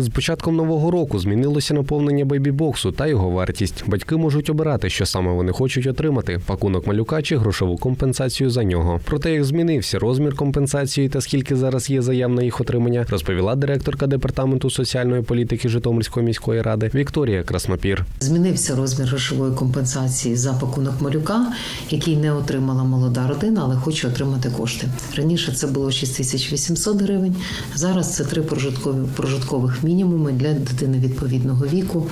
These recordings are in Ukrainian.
З початком нового року змінилося наповнення бейбі-боксу та його вартість. Батьки можуть обирати, що саме вони хочуть отримати: пакунок малюка чи грошову компенсацію за нього. Про те, як змінився розмір компенсації та скільки зараз є заяв на їх отримання, розповіла директорка департаменту соціальної політики Житомирської міської ради Вікторія Краснопір. Змінився розмір грошової компенсації за пакунок малюка, який не отримала молода родина, але хоче отримати кошти. Раніше це було 6800 гривень. Зараз це три прожиткові прожиткових мінімуми для дитини відповідного віку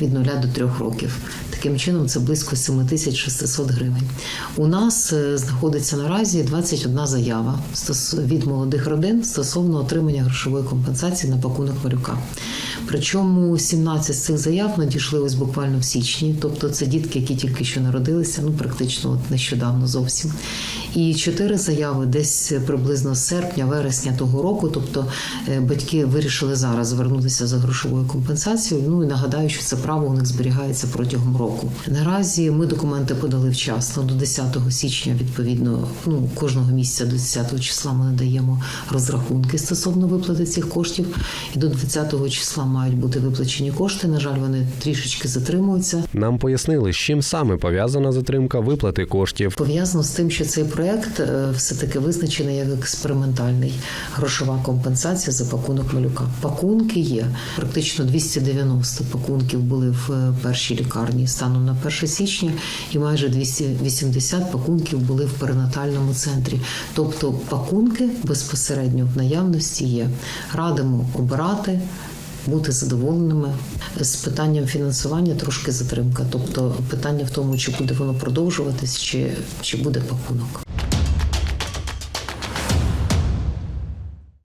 від 0 до 3 років. Таким чином, це близько 7600 гривень. У нас е, знаходиться наразі 21 заява від молодих родин стосовно отримання грошової компенсації на пакунок малюка. Причому 17 з цих заяв надійшли ось буквально в січні, тобто це дітки, які тільки що народилися, ну практично от нещодавно зовсім. І чотири заяви десь приблизно з серпня, вересня того року. Тобто е, батьки вирішили зараз звернутися за грошовою компенсацією. Ну і нагадаю, що це право у них зберігається протягом року. Наразі ми документи подали вчасно до 10 січня. Відповідно, ну кожного місяця до 10 числа ми надаємо розрахунки стосовно виплати цих коштів. І до 20 числа мають бути виплачені кошти. На жаль, вони трішечки затримуються. Нам пояснили, з чим саме пов'язана затримка виплати коштів. Пов'язано з тим, що цей проект е, все-таки визначений як експериментальний грошова компенсація за пакунок малюка. Пакунки є практично 290 пакунків були в е, першій лікарні станом на 1 січня, і майже 280 пакунків були в перинатальному центрі. Тобто пакунки безпосередньо в наявності є. Радимо обирати. Бути задоволеними з питанням фінансування трошки затримка. Тобто питання в тому, чи буде воно продовжуватись, чи, чи буде пакунок.